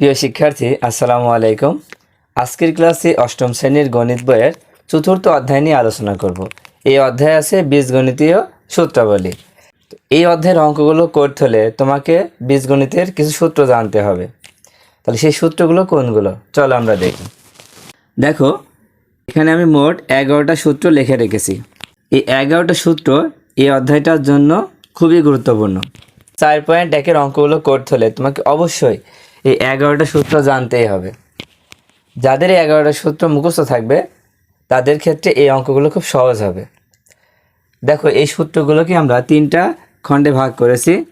প্রিয় শিক্ষার্থী, আসসালামু আলাইকুম। আজকের ক্লাসে অষ্টম শ্রেণির গণিত বইয়ের চতুর্থ অধ্যায় নিয়ে আলোচনা করব। এই অধ্যায় আছে বীজগণিতীয় সূত্রাবলী। এই অধ্যায়ের অঙ্কগুলো করতে হলে তোমাকে বীজগণিতের কিছু সূত্র জানতে হবে। তাহলে সেই সূত্রগুলো কোনগুলো? চলো আমরা দেখি। দেখো, এখানে আমি মোট এগারোটা সূত্র লিখে রেখেছি। এই এগারোটা সূত্র এই অধ্যায়টার জন্য খুবই গুরুত্বপূর্ণ। চার পয়েন্ট একের অঙ্কগুলো করতে হলে তোমাকে অবশ্যই এই এগারোটা সূত্র জানতেই হবে। যাদের এগারোটা সূত্র মুখস্থ থাকবে, তাদের ক্ষেত্রে এই অঙ্কগুলো খুব সহজ হবে। দেখো, এই সূত্রগুলোকে আমরা তিনটা খণ্ডে ভাগ করেছি।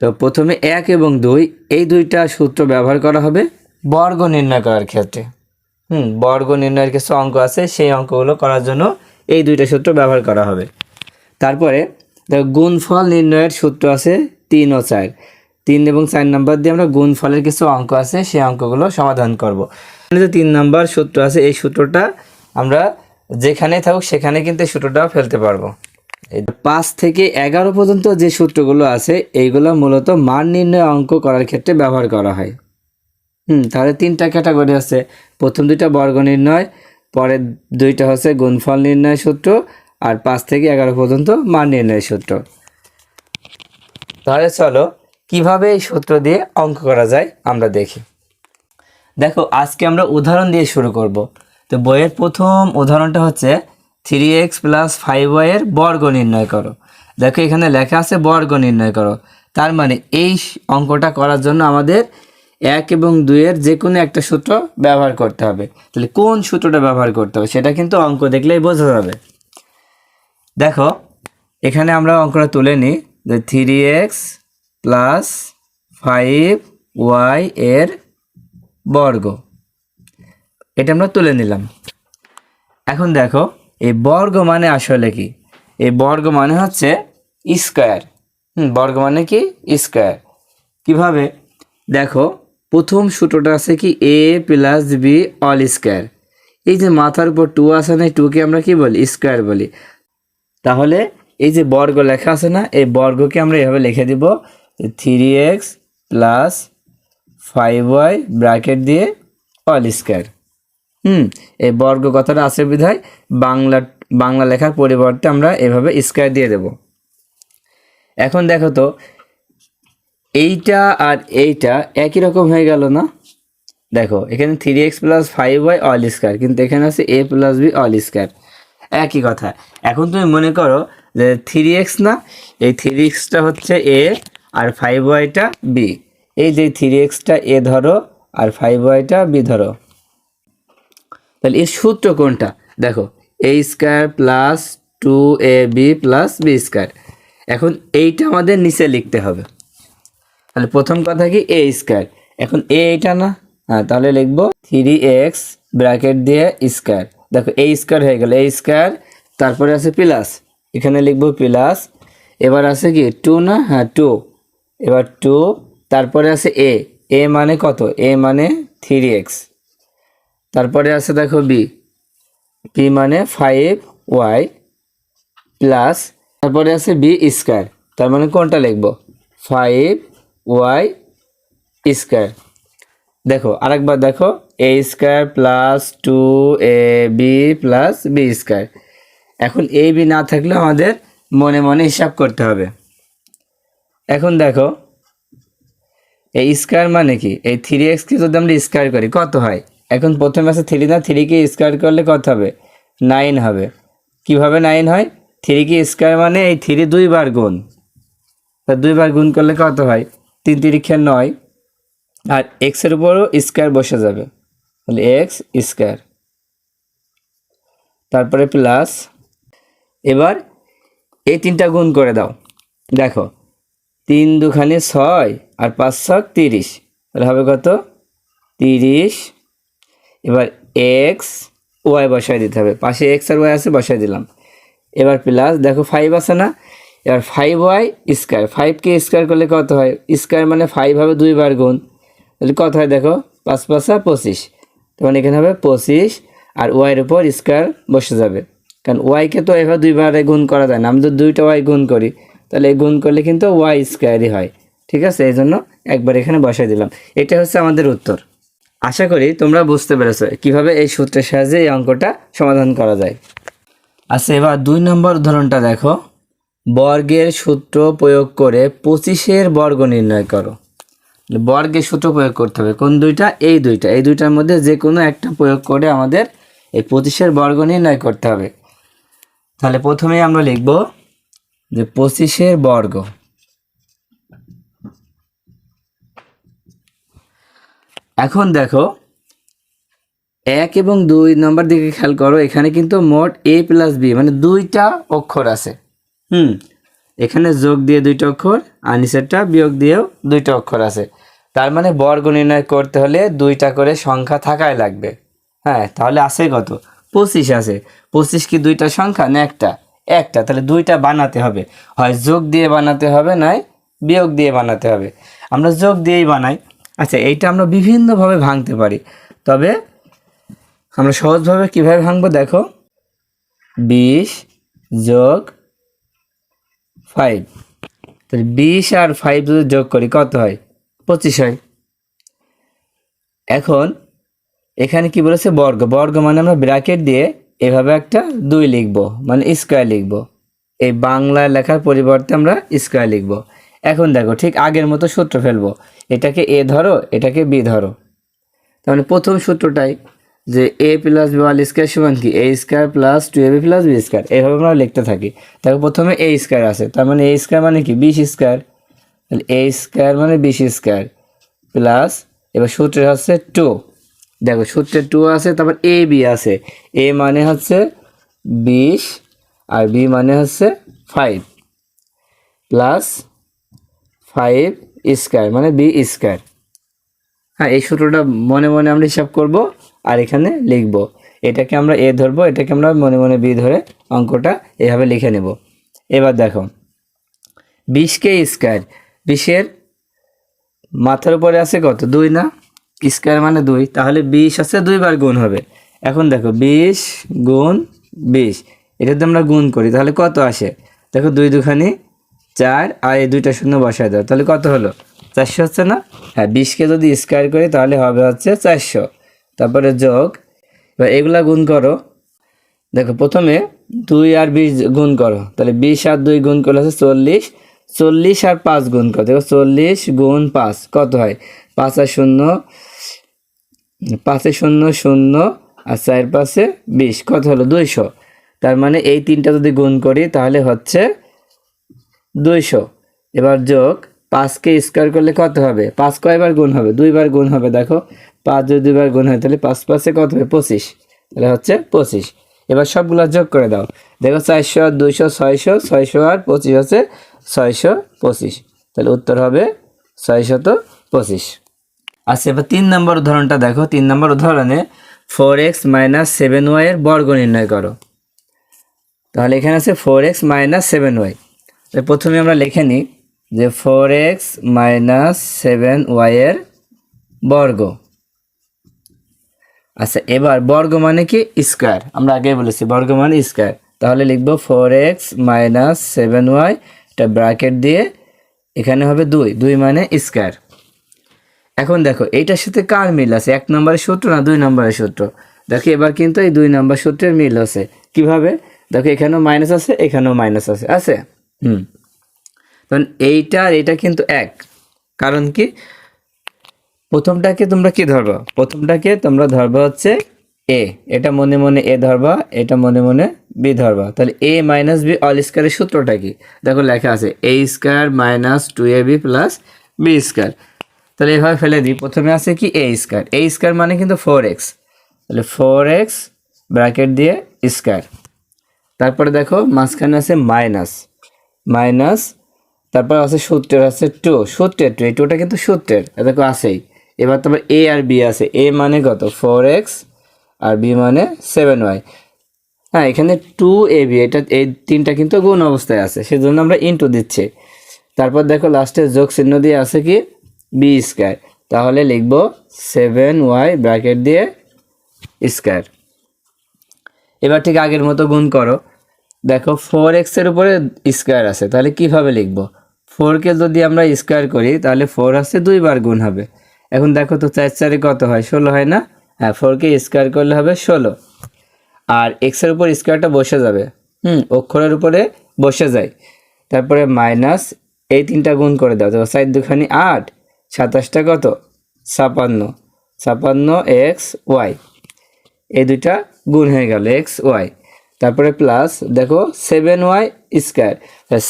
তো প্রথমে এক এবং দুই, এই দুইটা সূত্র ব্যবহার করা হবে বর্গ নির্ণয় করার ক্ষেত্রে। হুম, বর্গ নির্ণয়ের কিছু অঙ্ক আছে, সেই অঙ্কগুলো করার জন্য এই দুইটা সূত্র ব্যবহার করা হবে। তারপরে, দেখো, গুণফল নির্ণয়ের সূত্র আছে তিন ও চার। তিন এবং চার নাম্বার দিয়ে আমরা গুণফলের কিছু অঙ্ক আছে, সেই অঙ্কগুলো সমাধান করব। যে তিন নাম্বার সূত্র আছে, এই সূত্রটা আমরা যেখানে থাকুক সেখানে কিন্তু সূত্রটাও ফেলতে পারব। পাঁচ থেকে এগারো পর্যন্ত যে সূত্রগুলো আছে, এইগুলো মূলত মান নির্ণয় অঙ্ক করার ক্ষেত্রে ব্যবহার করা হয়। হুম, তাহলে তিনটা ক্যাটাগরি আছে। প্রথম দুইটা বর্গ নির্ণয়, পরের দুইটা হচ্ছে গুণফল নির্ণয় সূত্র, আর পাঁচ থেকে এগারো পর্যন্ত মান নির্ণয় সূত্র। তাহলে চলো কীভাবে এই সূত্র দিয়ে অঙ্ক করা যায় আমরা দেখি। দেখো, আজকে আমরা উদাহরণ দিয়ে শুরু করব। তো বইয়ের প্রথম উদাহরণটা হচ্ছে থ্রি এক্স প্লাস ফাইভ ওয়াইয়ের বর্গ নির্ণয় করো। দেখো, এখানে লেখা আছে বর্গ নির্ণয় করো। তার মানে এই অঙ্কটা করার জন্য আমাদের এক এবং দুইয়ের যে কোনো একটা সূত্র ব্যবহার করতে হবে। তাহলে কোন সূত্রটা ব্যবহার করতে হবে সেটা কিন্তু অঙ্ক দেখলেই বোঝা যাবে। দেখো, এখানে আমরা অঙ্কটা তুলে নিই যে three X plus five Y এর বর্গ। এটা আমরা তুলে নিলাম। এখন দেখো, এই বর্গ মানে আসলে কি? এই বর্গ মানে হচ্ছে স্কোয়ার। হুম, বর্গ মানে কি? স্কোয়ার। কীভাবে? দেখো, প্রথম সূত্রটা আছে কি? A plus B all square. এই যে মাথার উপর টু আছে না টুকে আমরা কি বলি? স্কোয়ার বলি। তাহলে এই যে বর্গ লেখা আছে না, এই বর্গকে আমরা এভাবে লিখে দিব three X plus five Y bracket দিয়ে অল স্কোয়ার হুম, এই বর্গ কথাটা আছে বিধায় বাংলা বাংলা লেখার পরিবর্তে আমরা এভাবে স্কোয়ার দিয়ে দেব। এখন দেখো তো, এইটা আর এইটা একই রকম হয়ে গেল না? দেখো, এখানে three X plus five Y all square কিন্তু এখানে আছে A plus B all square একই কথা। এখন তুমি মনে করো যে থ্রি এক্স না, এই থ্রি এক্সটা হচ্ছে এ আর ফাইভ ওয়াইটা বি এই যে থ্রি এক্সটা এ ধরো আর ফাইভ ওয়াইটা বি ধরো। তাহলে এর সূত্র কোনটা? দেখো A square plus two A B plus B square এখন এইটা আমাদের নিচে লিখতে হবে। তাহলে প্রথম কথা কি? এ স্কোয়ার এখন এ এইটা না? হ্যাঁ তাহলে লিখব থ্রি এক্স ব্র্যাকেট দিয়ে স্কোয়ার দেখো এ স্কোয়ার হয়ে গেল এ স্কোয়ার তারপরে আছে প্লাস এখানে লিখব প্লাস এবার আছে কি? টু না? হ্যাঁ টু এবার টু তারপরে আছে এ এ মানে কত? এ মানে থ্রি এক্স তারপরে আছে দেখো বি বি মানে ফাইভ ওয়াই প্লাস তারপরে আছে বি স্কোয়ার তার মানে কোনটা লিখব? ফাইভ ওয়াই স্কোয়ার দেখো, আরেকবার দেখো। A square plus two A B plus B square এখন এ বি না থাকলে আমাদের মনে মনে হিসাব করতে হবে। এখন দেখো, এই স্কোয়ার মানে কি? এই থ্রি এক্সকে যদি আমরা স্কোয়ার করি, কত হয়? এখন প্রথমে আছে থ্রি না থ্রিকে স্কোয়ার করলে কত হবে? নাইন হবে। কীভাবে নাইন হয়? থ্রিকে স্কোয়ার মানে এই থ্রি দুইবার গুণ। তা দুইবার গুণ করলে কত হয়? তিন তিরিক্ষা নয়। আর এক্সের উপরও স্কোয়ার বসে যাবে। তাহলে এক্স স্কোয়ার তারপরে প্লাস এবার এই তিনটা গুণ করে দাও। দেখো তিন দুখানে ছয় আর পাঁচ ছক তিরিশ। তাহলে হবে কত? তিরিশ। এবার এক্স ওয়াই বসায় দিতে হবে। পাশে এক্স আর ওয়াই আছে, বসায় দিলাম। এবার প্লাস দেখো ফাইভ আছে না? এবার ফাইভ ওয়াই স্কোয়ার ফাইভকে স্কোয়ার করলে কত হয়? স্কোয়ার মানে ফাইভ হবে দুইবার গুণ। তাহলে কত হয় দেখো? পাঁচ পাঁচা পঁচিশ। তখন এখানে হবে পঁচিশ আর ওয়াইয়ের উপর স্কোয়ার বসে যাবে। কারণ ওয়াইকে তো এভাবে দুইবারে গুণ করা যায় না। আমি তো দুইটা ওয়াই গুণ করি। তাহলে গুণ করলে কিন্তু ওয়াই স্কোয়ারই হয়। ঠিক আছে? এই জন্য একবার এখানে বসাই দিলাম। এটা হচ্ছে আমাদের উত্তর। আশা করি তোমরা বুঝতে পেরেছ কীভাবে এই সূত্রের সাহায্যে এই অঙ্কটা সমাধান করা যায়। আচ্ছা এবার দুই নম্বর উদাহরণটা দেখো। বর্গের সূত্র প্রয়োগ করে পঁচিশের বর্গ নির্ণয় করো। বর্গের সূত্র প্রয়োগ করতে হবে। কোন দুইটা? এই দুইটা। এই দুইটার মধ্যে যে কোনো একটা প্রয়োগ করে আমাদের এই পঁচিশের বর্গ নির্ণয় করতে হবে। তাহলে প্রথমেই আমরা লিখব যে পঁচিশের বর্গ। এখন দেখো, এক এবং দুই নম্বর দিকে খেয়াল করো, এখানে কিন্তু মোট এ প্লাস বি মানে দুইটা অক্ষর আছে। হুম, এখানে যোগ দিয়ে দুইটা অক্ষর, আর নিচেরটা বিয়োগ দিয়েও দুইটা অক্ষর আছে। তার মানে বর্গ নির্ণয় করতে হলে দুইটা করে সংখ্যা থাকাই লাগবে। হ্যাঁ তাহলে আছে কত? পঁচিশ আছে। পঁচিশ কি দুইটা সংখ্যা না একটা? একটা, তাহলে দুইটা বানাতে হবে। হয় যোগ দিয়ে বানাতে হবে নয় বিয়োগ দিয়ে বানাতে হবে। আমরা যোগ দিয়েই বানাই। আচ্ছা এইটা আমরা বিভিন্নভাবে ভাঙতে পারি। তবে আমরা সহজভাবে কীভাবে ভাঙবো, দেখো। বিশ যোগ ফাইভ তাহলে বিশ আর ফাইভ যদি যোগ করি, কত হয়? পঁচিশ হয়। এখন এখানে কি বলেছে? বর্গ। বর্গ মানে আমরা ব্র্যাকেট দিয়ে এভাবে একটা দুই লিখব মানে স্কোয়ার লিখব। এই বাংলা লেখার পরিবর্তে আমরা স্কোয়ার লিখব। এখন দেখো, ঠিক আগের মতো সূত্র ফেলব। এটাকে এ ধরো, এটাকে বি ধরো। তাহলে প্রথম সূত্রটাই যে A plus B all square সমান কি? A square plus two A B plus B square এইভাবে আমরা লিখতে থাকি। দেখো, প্রথমে এ স্কোয়ার আছে। তার মানে এ স্কোয়ার মানে কি? বিশ স্কোয়ার তাহলে এ স্কোয়ার মানে বিশ স্কোয়ার প্লাস এবার সূত্রে হচ্ছে টু দেখো সূত্রে টু আছে, তারপর এ বি আছে। এ মানে হচ্ছে বিশ আর বি মানে হচ্ছে ফাইভ প্লাস ফাইভ স্কোয়ার মানে বি স্কোয়ার হ্যাঁ এই সূত্রটা মনে মনে আমরা হিসাব করব আর এখানে লিখব। এটাকে আমরা এ ধরবো, এটাকে আমরা মনে মনে বি ধরে অঙ্কটা এভাবে লিখে নেব। এবার দেখো বিশকে স্কোয়ার বিশের মাথার উপরে আছে কত? দুই না? স্কোয়ার মানে দুই, তাহলে বিশ আছে, দুইবার গুণ হবে। এখন দেখো, বিশ গুণ বিশ, এটা যদি আমরা গুণ করি, তাহলে কত আসে? দেখো, দুই দুখানি চার, আর এই দুইটা শূন্য বসায় দাও, তাহলে কত হলো? চারশো হচ্ছে না? হ্যাঁ বিশকে যদি স্কোয়ার করি, তাহলে হবে হচ্ছে চারশো। তারপরে যোগ, এবার এগুলা গুণ করো। দেখো, প্রথমে দুই আর বিশ গুণ করো, তাহলে বিশ আর দুই গুণ করলে হচ্ছে চল্লিশ চল্লিশ আর পাঁচ গুণ দেখো চল্লিশ গুণ পাঁচ, কত হয়? পাঁচ আর শূন্য, পাঁচে শূন্য শূন্য, আর চার পাঁচে বিশ, কত হলো? দুইশো। তার মানে এই তিনটা যদি গুণ করি, তাহলে হচ্ছে দুইশো। এবার যোগ, পাঁচকে স্কোয়ার করলে কত হবে? পাঁচ কয়বার গুণ হবে? দুইবার গুণ হবে, দেখো। পাঁচ যদি দুইবার গুণ হয়, তাহলে পাঁচ পাঁচে কত হবে? পঁচিশ। তাহলে হচ্ছে পঁচিশ। এবার সবগুলো যোগ করে দাও। দেখো চারশো আর দুইশো, ছয়শো ছয়শো আর পঁচিশ হচ্ছে ছয়শো পঁচিশ। তাহলে উত্তর হবে ছয়শত পঁচিশ। আচ্ছা এবার তিন নম্বর উদাহরণটা দেখো। তিন নম্বর উদাহরণে ফোর এক্স মাইনাস সেভেন ওয়াইয়ের বর্গ নির্ণয় করো। তাহলে এখানে আছে four X minus seven Y তাহলে প্রথমে আমরা লিখে নিই যে ফোর এক্স মাইনাস সেভেন ওয়াইয়ের বর্গ। আচ্ছা এবার বর্গ মানে কি? স্কোয়ার আমরা আগে বলেছি বর্গ মানে স্কোয়ার তাহলে লিখব four X minus seven Y এটা ব্র্যাকেট দিয়ে এখানে হবে দুই দুই মানে স্কোয়ার এখন দেখো, এইটার সাথে কার মিল আছে? এক নম্বরের সূত্র না দুই নম্বরের সূত্র? দেখো, এবার কিন্তু এই দুই নম্বর সূত্রের মিল আছে। কীভাবে? দেখো, এখানেও মাইনাস আছে, এখানেও মাইনাস আছে আছে? হুম। তখন এইটা আর এটা কিন্তু এক। কারণ কি? প্রথমটাকে তোমরা কি ধরবো? প্রথমটাকে তোমরা ধরবো হচ্ছে এ এটা মনে মনে এ ধরবা, এটা মনে মনে বি ধরবা। তাহলে এ মাইনাস বি অল স্কোয়ারের সূত্রটা কি? দেখো লেখা আছে A square minus two A B plus B square তাহলে এভাবে ফেলে দিই। প্রথমে আছে কি? এ স্কোয়ার এ স্কোয়ার মানে কিন্তু ফোর এক্স তাহলে ফোর এক্স ব্র্যাকেট দিয়ে স্কোয়ার তারপরে দেখো মাঝখানে আছে মাইনাস মাইনাস তারপর আছে সূত্রের আছে টু সূত্রের টু এই টুটা কিন্তু সূত্রের। দেখো আছেই। এবার তারপর এ আর বি আছে। এ মানে কত? ফোর এক্স আর বি মানে সেভেন ওয়াই হ্যাঁ এখানে টু এ বি এটা এই তিনটা কিন্তু গুণ অবস্থায় আছে, সেজন্য আমরা ইনটু দিচ্ছি। তারপর দেখো লাস্টে যোগ চিহ্ন দিয়ে আছে কি? বি স্কোয়ার তাহলে লিখব সেভেন ওয়াই ব্র্যাকেট দিয়ে স্কোয়ার এবার ঠিক আগের মতো গুণ করো। দেখো ফোর এক্সের উপরে স্কোয়ার আছে, তাহলে কীভাবে লিখব? ফোরকে যদি আমরা স্কোয়ার করি, তাহলে ফোর আসছে দুইবার গুণ হবে। এখন দেখো তো চার চারে কত হয়? ষোলো হয় না? হ্যাঁ ফোরকে স্কোয়ার করলে হবে ষোলো। আর এক্সের উপর স্কোয়ারটা বসে যাবে। হুম, অক্ষরের উপরে বসে যায়। তারপরে মাইনাস এই তিনটা গুণ করে দাও। তো সাইড দুখানি আট, সাতাশটা কত? ছাপান্ন। ছাপান্ন এক্স ওয়াই এই দুইটা গুণ হয়ে গেল এক্স ওয়াই তারপরে প্লাস দেখো সেভেন ওয়াই স্কোয়ার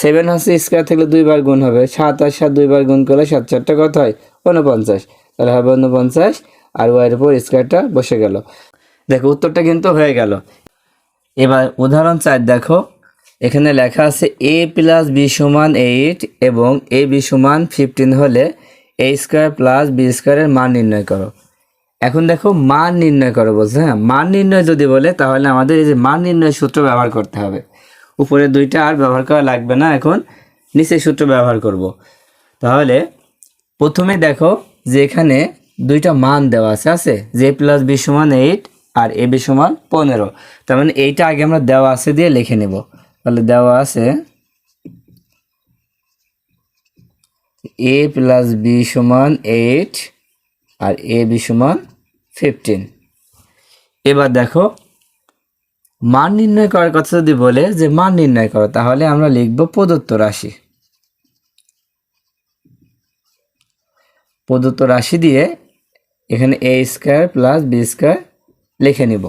সেভেন হচ্ছে স্কোয়ার থাকলে দুইবার গুণ হবে। সাত আর সাত দুইবার গুণ করলে সাত চারটা কত হয়? উনপঞ্চাশ তাহলে হবে উনপঞ্চাশ আর ওয়াইয়ের উপর স্কোয়ারটা বসে গেল। দেখো, উত্তরটা কিন্তু হয়ে গেল। এবার উদাহরণ চার, দেখো, এখানে লেখা আছে এ প্লাস বি সমান এইট এবং এ বি সমান ফিফটিন হলে এ স্কোয়ার প্লাস বি স্কোয়ারের মান নির্ণয় করো। এখন দেখো, মান নির্ণয় করো বলছে হ্যাঁ? মান নির্ণয় যদি বলে, তাহলে আমাদের এই যে মান নির্ণয় সূত্র ব্যবহার করতে হবে। উপরে দুইটা আর ব্যবহার করা লাগবে না এখন নিচের সূত্র ব্যবহার করব। তাহলে প্রথমে দেখো যে এখানে দুইটা মান দেওয়া আছে আছে? জে প্লাস বি সমান এইট আর এ বি সমান পনেরো। তার মানে এইটা আগে আমরা দেওয়া আছে দিয়ে লিখে নেব। তাহলে দেওয়া আছে এ প্লাস বি সমান এইট আর এ বি সমান ফিফটিন। এবার দেখো, মান নির্ণয় করার কথা যদি বলে যে মান নির্ণয় করো, তাহলে আমরা লিখব প্রদত্ত রাশি। প্রদত্ত রাশি দিয়ে এখানে A square plus B square লিখে নিব।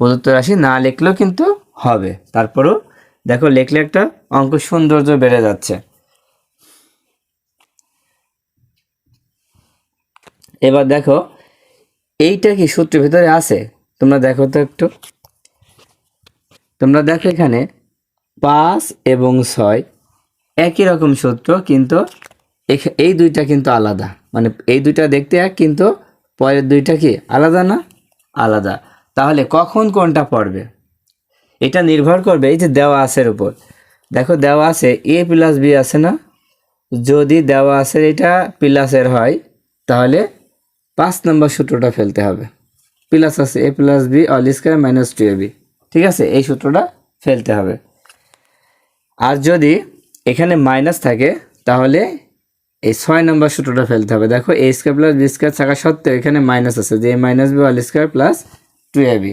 প্রদত্ত রাশি না লিখলেও কিন্তু হবে। তারপরও দেখো লিখলে একটা অঙ্ক সৌন্দর্য বেড়ে যাচ্ছে। এবার দেখো, এইটা কি সূত্রের ভিতরে আছে? তোমরা দেখো তো একটু। তোমরা দেখো এখানে পাঁচ এবং ছয় একই রকম সূত্র, কিন্তু এই দুইটা কিন্তু আলাদা। মানে এই দুইটা দেখতে এক, কিন্তু পরের দুইটা কি? আলাদা না? আলাদা। তাহলে কখন কোনটা পড়বে? এটা নির্ভর করবে, এই যে দেওয়া আছের উপর। দেখো দেওয়া আছে, এ প্লাস বি আছে না? যদি দেওয়া আছে এটা প্লাসের হয়, তাহলে পাঁচ নম্বর সূত্রটা ফেলতে হবে। প্লাস আছে A plus B all square minus two A B. ঠিক আছে? এই সূত্রটা ফেলতে হবে। আর যদি এখানে মাইনাস থাকে, তাহলে এই ছয় নম্বর সূত্রটা ফেলতে হবে। দেখো A square plus B square থাকা সত্ত্বেও এখানে মাইনাস আছে, যে minus B all square plus two A B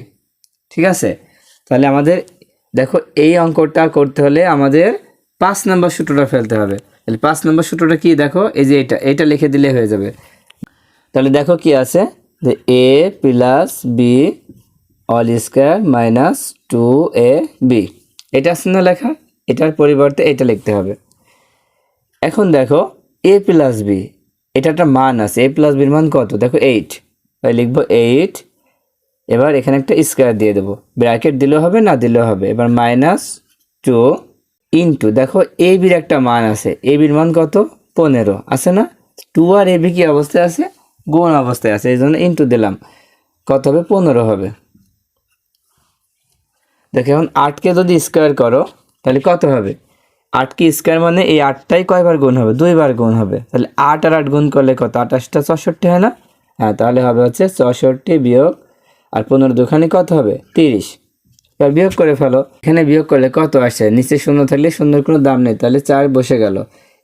ঠিক আছে? তাহলে আমাদের, দেখো, এই অঙ্কটা করতে হলে আমাদের পাঁচ নম্বর সূত্রটা ফেলতে হবে। তাহলে পাঁচ নম্বর সূত্রটা কি? দেখো, এই যে এটা এটা লিখে দিলে হয়ে যাবে। তাহলে দেখো কি আছে? যে A plus B all square minus two A B এটা আছে না লেখা? এটার পরিবর্তে এটা লিখতে হবে। এখন দেখো এ প্লাস বি এটা একটা মান আছে এ প্লাস বির মান কত? দেখো এইট তাই লিখব এইট এবার এখানে একটা স্কোয়ার দিয়ে দেবো ব্র্যাকেট দিলেও হবে, না দিলেও হবে, এবার মাইনাস টু ইন্টু দেখো এ বির একটা মান আছে এ বির মান কত? পনেরো, আছে না? টু আর এ বি কি অবস্থায় আছে? গুণ অবস্থায় আছে, এই জন্য ইন্টু দিলাম, কত হবে? পনেরো হবে। দেখো এখন আটকে যদি স্কোয়ার করো, তাহলে কত হবে? আটকে স্কোয়ার মানে এই আটটাই কয়বার গুণ হবে? দুইবার গুণ হবে। তাহলে আট আর আট গুণ করলে কত? আঠাশটা চৌষট্টি, হয় না? হ্যাঁ তাহলে হবে হচ্ছে চৌষট্টি বিয়োগ, আর পনেরো দুখানে কত হবে? তিরিশ। এবার বিয়োগ করে ফেলো। এখানে বিয়োগ করলে কত আসে? নিচে শূন্য থাকলে শূন্যর কোনো দাম নেই, তাহলে চার বসে গেল।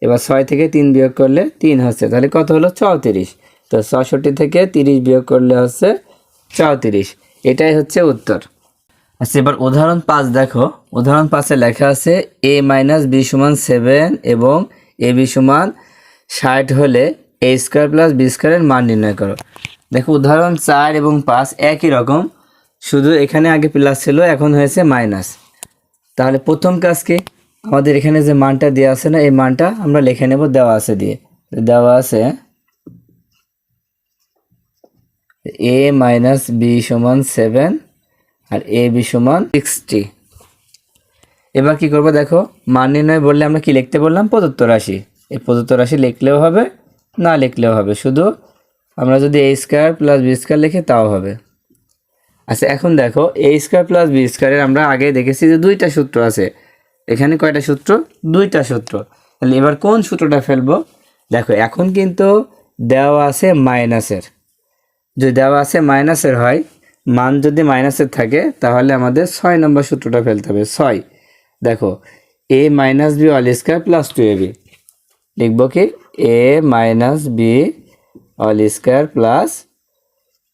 এবার ছয় থেকে তিন বিয়োগ করলে তিন হচ্ছে, তাহলে কত হলো? চৌত্রিশ। তো চৌষট্টি থেকে তিরিশ বিয়োগ করলে হচ্ছে চৌত্রিশ। এটাই হচ্ছে উত্তর। আচ্ছা এবার উদাহরণ পাঁচ দেখো। উদাহরণ পাঁচে লেখা আছে এ মাইনাস বি সমান সেভেন এবং এ বি সমান ষাট হলে এ স্কোয়ার প্লাস বি স্কোয়ারের মান নির্ণয় করো। দেখো, উদাহরণ চার এবং পাঁচ একই রকম, শুধু এখানে আগে প্লাস ছিল, এখন হয়েছে মাইনাস তাহলে প্রথম কাজ কি? আমাদের এখানে যে মানটা দেওয়া আছে না, এই মানটা আমরা লিখে নেব দেওয়া আছে দিয়ে। দেওয়া আছে এ মাইনাস বি সমান সেভেন আর এ বি সমান সিক্সটি এবার কি করব দেখো, মান নির্ণয় বললে আমরা কি লিখতে বললাম? প্রদত্ত রাশি। এই প্রদত্ত রাশি লিখলেও হবে, না লিখলেও হবে। শুধু আমরা যদি A square plus B square লিখি, তাও হবে। আচ্ছা এখন দেখো এ স্কোয়ার প্লাস বি স্কোয়ারের আমরা আগে দেখেছি যে দুইটা সূত্র আছে। এখানে কয়টা সূত্র? দুইটা সূত্র। তাহলে এবার কোন সূত্রটা ফেলব? দেখো, এখন কিন্তু দেওয়া আছে মাইনাসের যদি দেওয়া আছে মাইনাসের হয় মান যদি মাইনাসের থাকে, তাহলে আমাদের ছয় নম্বর সূত্রটা ফেলতে হবে। ছয়। দেখো A minus B all square plus two A B লিখব কি? A minus B all square plus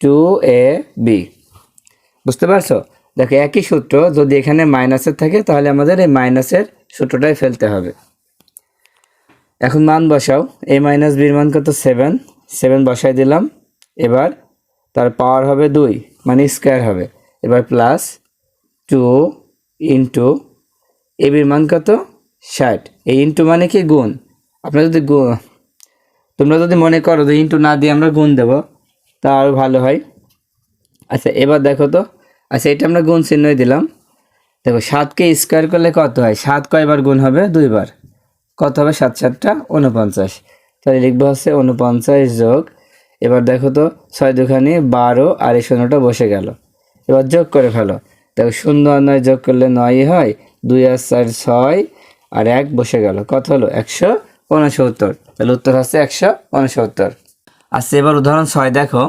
two A B বুঝতে পারছ? দেখো, একই সূত্র, যদি এখানে মাইনাসের থাকে, তাহলে আমাদের এই মাইনাসের সূত্রটাই ফেলতে হবে। এখন মান বসাও। এ মাইনাস বির মান কত? সেভেন সেভেন বসাই দিলাম। এবার তার পাওয়ার হবে দুই মানে স্কোয়ার হবে। এবার প্লাস টু ইন্টু এবির মান কত? ষাট। এই ইন্টু মানে কি? গুণ। আপনার যদি গুণ তোমরা যদি মনে করো যে ইন্টু না দিয়ে আমরা গুণ দেবো তা আরও ভালো হয়। আচ্ছা এবার দেখো তো। আচ্ছা এটা আমরা গুণ চিহ্নই দিলাম। দেখো, সাতকে স্কোয়ার করলে কত হয়? সাত কয়বার গুণ হবে? দুইবার। কত হবে? সাত সাতটা উনপঞ্চাশ তাহলে লিখব হচ্ছে উনপঞ্চাশ যোগ এবার দেখো তো, ছয় দুখানি বারো আর এই শূন্যটা বসে গেল। এবার যোগ করে ফেলো। দেখো, শূন্য আর নয় যোগ করলে নয়ই হয়, দুই আর চার ছয়, আর এক বসে গেল। কত হলো? একশো উনসত্তর। তাহলে উত্তর হচ্ছে একশো উনসত্তর। আচ্ছা এবার উদাহরণ ছয় দেখো।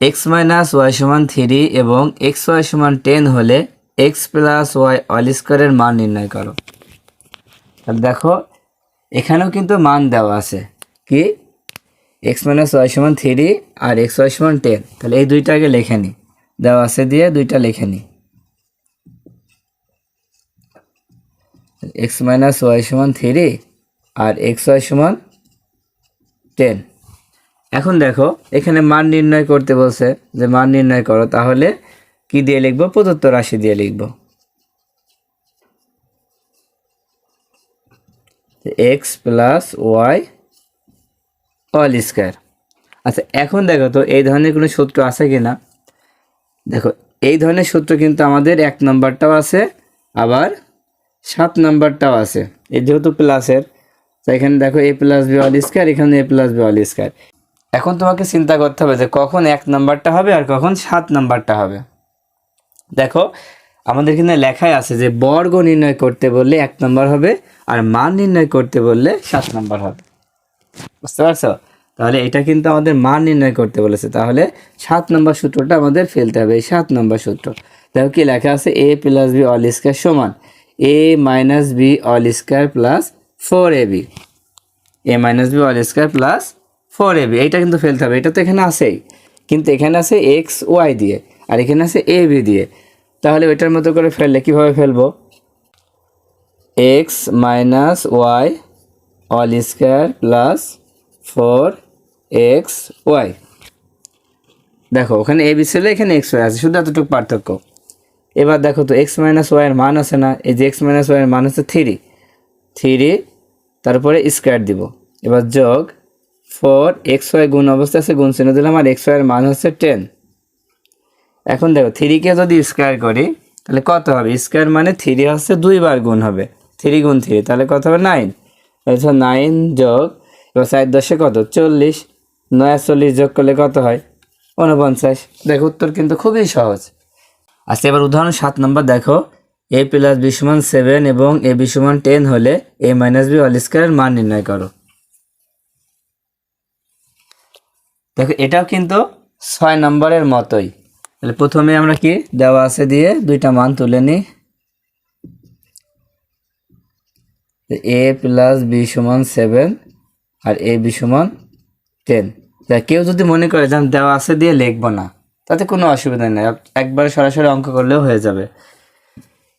এক্স মাইনাস ওয়াই সমান থ্রি এবং এক্স ওয়াই সমান টেন হলে এক্স প্লাস ওয়াই অল স্কোয়ারের মান নির্ণয় করো। তাহলে দেখো, এখানেও কিন্তু মান দেওয়া আছে। কি? এক্স মাইনাস ওয়াই সমান থ্রি আর এক্স ওয়াই সমান টেন তাহলে এই দুইটা আগে লেখে নি। দেওয়া আছে দিয়ে দুইটা লেখে নি। এক্স মাইনাস ওয়াই সমান থ্রি আর এক্স ওয়াই সমান টেন এখন দেখো, এখানে মান নির্ণয় করতে বলছে। যে মান নির্ণয় করো, তাহলে কি দিয়ে লিখব? প্রদত্ত রাশি দিয়ে লিখব। X plus y all square আচ্ছা এখন দেখো তো এই ধরনের কোনো সূত্র আছে কি না দেখো, এই ধরনের সূত্র কিন্তু আমাদের এক নম্বরটাও আছে, আবার সাত নাম্বারটাও আছে। এই যেহেতু প্লাসের তো এখানে দেখো a plus b all square এখানে a plus b all square এখন তোমাকে চিন্তা করতে হবে যে কখন এক নাম্বারটা হবে আর কখন সাত নাম্বারটা হবে। দেখো, আমাদের এখানে লেখাই আছে যে বর্গ নির্ণয় করতে বললে এক নম্বর হবে, আর মান নির্ণয় করতে বললে সাত নম্বর হবে। বুঝতে পারছ? তাহলে এটা কিন্তু আমাদের মান নির্ণয় করতে বলেছে। তাহলে সাত নম্বর সূত্রটা আমাদের ফেলতে হবে, এই সাত নম্বর সূত্র। দেখো কি লেখা আছে? A plus b all square সমান। A minus b all square plus four a b a minus b all square plus four a b এইটা কিন্তু ফেলতে হবে, এটা তো এখানে আছেই। কিন্তু এখানে আছে এক্স ওয়াই দিয়ে, আর এখানে আছে এ বি দিয়ে। তাহলে ওইটার মতো করে ফেললে কীভাবে ফেলব? X minus y all square plus four x y. দেখো, ওখানে এ, বি ছিল এখানে এক্স, ওয়াই আছে, শুধু এতটুকু পার্থক্য। এবার দেখো তো, এক্স মাইনাস ওয়াইয়ের মান আছে না? এই যে এক্স মাইনাস ওয়াইয়ের মান হচ্ছে থ্রি। থ্রি, তারপরে স্কোয়ার দিব। এবার যোগ ফোর, এক্স, ওয়াই গুণ অবস্থা আছে, গুণ চিহ্ন দিলাম, আর এক্স ওয়াইয়ের মান হচ্ছে টেন। এখন দেখো থ্রিকে যদি স্কোয়ার করি, তাহলে কত হবে? স্কোয়ার মানে থ্রি হচ্ছে দুইবার গুণ হবে। থ্রি গুণ থ্রি, তাহলে কত হবে? নাইন। নাইন যোগ এবার সাইড দশে কত? চল্লিশ। নয় চল্লিশ যোগ করলে কত হয়? উনপঞ্চাশ দেখো, উত্তর কিন্তু খুবই সহজ। আচ্ছা এবার উদাহরণ সাত নম্বর দেখো। এ প্লাস বি সমান সেভেন এবং এ বি সমান টেন হলে এ মাইনাস বি অল স্কোয়ারের মান নির্ণয় করো। দেখো, এটাও কিন্তু ছয় নম্বরের মতোই। তাহলে প্রথমে আমরা কি দেওয়া আছে দিয়ে দুইটা মান তুলে নিই। এ প্লাস বি সমান সেভেন আর এ বি সমান টেন। তা কেউ যদি মনে করে যে দেওয়া আছে দিয়ে লিখব না, তাতে কোনো অসুবিধা নেই। একবার সরাসরি অঙ্ক করলেও হয়ে যাবে।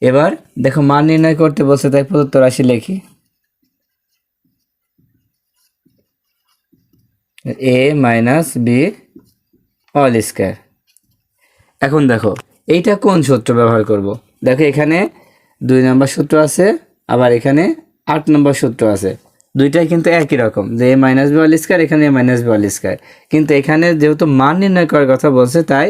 এবার দেখো মান নির্ণয় করতে বলছে, তাই প্রদত্ত রাশি লিখি। A minus b all square. এখন দেখো, এইটা কোন সূত্র ব্যবহার করব। দেখো এখানে দুই নম্বর সূত্র আছে, আবার এখানে আট নম্বর সূত্র আছে। দুইটাই কিন্তু একই রকম, যে এ মাইনাস বি অল এখানে এ মাইনাস বি অল কিন্তু এখানে যেহেতু মান নির্ণয় করার কথা বলছে, তাই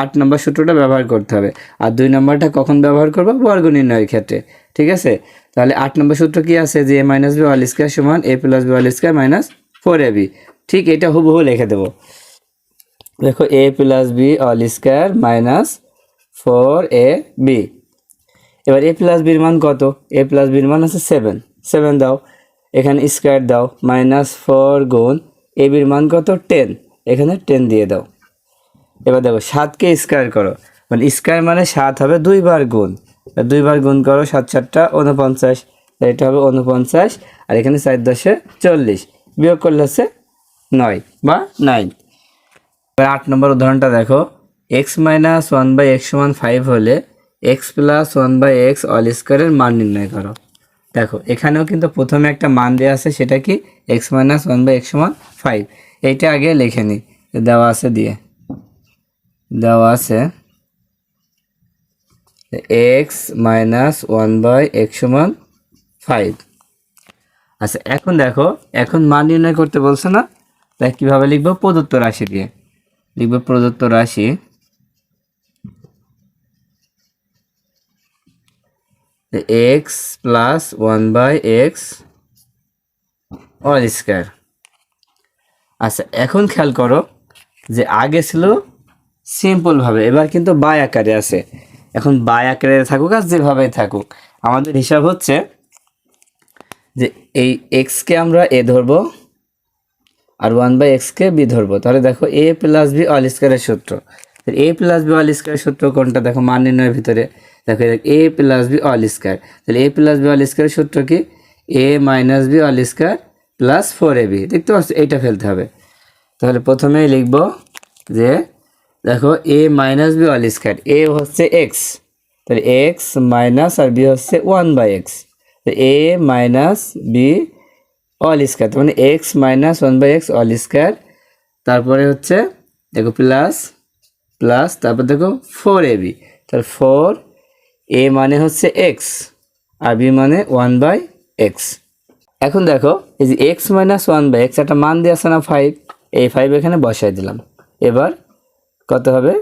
আট নম্বর সূত্রটা ব্যবহার করতে হবে। আর দুই নম্বরটা কখন ব্যবহার করব? বর্গ নির্ণয়ের ক্ষেত্রে, ঠিক আছে? তাহলে আট নম্বর সূত্র কি আছে? যে এ মাইনাস বি অল সমান a plus b all minus four a b ঠিক এটা হুবহু লিখে দেবো। দেখো a plus b all square minus four a b এবার এ প্লাস বির মান কত? এ প্লাস বির মান আছে সেভেন সেভেন দাও। এখানে স্কোয়ার দাও, মাইনাস ফোর গুণ এ বির মান কত? টেন। এখানে টেন দিয়ে দাও। এবার দেখো, সাতকে স্কোয়ার করো। মানে স্কোয়ার মানে সাত হবে দুইবার গুণ। দুইবার গুণ করো, সাত চারটা উনপঞ্চাশ এটা হবে উনপঞ্চাশ আর এখানে চার দশে চল্লিশ। বিয়োগ করলে হচ্ছে নয় বা নাইন। এবার আট নম্বর উদাহরণটা দেখো। X minus one by x সমান ফাইভ হলে x plus one by x all স্কোয়ারের মান নির্ণয় করো। দেখো, এখানেও কিন্তু প্রথমে একটা মান দেওয়া আছে, সেটা কি? X minus one by x সমান ফাইভ এইটা আগে লিখে নিই দেওয়া আছে দিয়ে। দেওয়া আছে x minus one by x সমান ফাইভ আচ্ছা এখন দেখো, এখন মান নির্ণয় করতে বলছে না? তাই কীভাবে লিখব? প্রদত্ত রাশি দিয়ে। লিখব প্রদত্ত রাশি x plus one by x all square আচ্ছা এখন খেয়াল করো যে আগে ছিল সিম্পলভাবে এবার কিন্তু বাই আকারে আছে। এখন বাই আকারে থাকুক আর যেভাবেই থাকুক, আমাদের হিসাব হচ্ছে যে এই এক্সকে আমরা এ ধরবো আর ওয়ান বাই এক্সকে বি ধরবো। তাহলে দেখো এ প্লাস বি অল স্কোয়ারের সূত্র। এ প্লাস বি অল স্কোয়ারের সূত্র কোনটা? দেখো মান নির্ণয়ের ভিতরে। দেখো a plus b all square তাহলে এ প্লাস বি অল স্কোয়ারের সূত্র কি? A minus b all square plus four a b দেখতে পাচ্ছ, এইটা ফেলতে হবে। তাহলে প্রথমেই লিখব যে, দেখো a minus b all square a হচ্ছে এক্স তাহলে এক্স মাইনাস আর বি হচ্ছে one by x a minus b all square মানে x minus one by x all square তারপরে হচ্ছে, দেখো প্লাস প্লাস তারপর দেখো ফোর এ বি তাহলে ফোর এ মানে হচ্ছে এক্স আর বি মানে ওয়ান বাই এক্স এখন দেখো, এই যে x minus one by x একটা মান দিয়ে আছে না ফাইভ এই ফাইভ এখানে বসাই দিলাম। এবার কত হবে?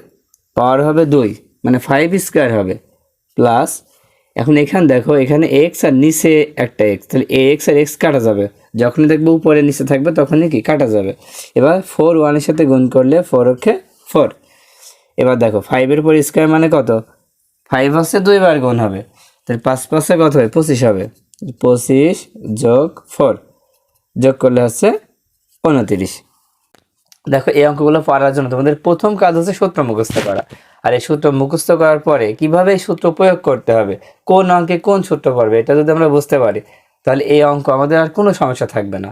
পাওয়ার হবে দুই মানে ফাইভ স্কোয়ার হবে। প্লাস এখন এখানে দেখো, এখানে এক্স আর নিচে একটা এক্স তাহলে এ এক্স আর এক্স কাটা যাবে। যখনই দেখব উপরে নিচে থাকবে, তখনই কি? কাটা যাবে। এবার ফোর ওয়ানের সাথে গুণ করলে ফোর ওকে ফোর এবার দেখো ফাইভের উপর স্কোয়ার মানে কত? ফাইভ হচ্ছে দুইবার গুণ হবে। তাহলে পাঁচ পাঁচে কত হবে? পঁচিশ হবে। পঁচিশ যোগ ফোর যোগ করলে হচ্ছে উনতিরিশ। দেখো, এই অঙ্কগুলো পারার জন্য তোমাদের প্রথম কাজ হচ্ছে সূত্র মুখস্থ করা। আর এই সূত্র মুখস্থ করার পরে কীভাবে এই সূত্র প্রয়োগ করতে হবে? কোন অঙ্কে কোন সূত্র পড়বে? এটা যদি আমরা বুঝতে পারি, তাহলে এই অঙ্ক আমাদের আর কোনো সমস্যা থাকবে না।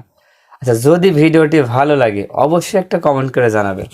আচ্ছা যদি ভিডিওটি ভালো লাগে, অবশ্যই একটা কমেন্ট করে জানাবে।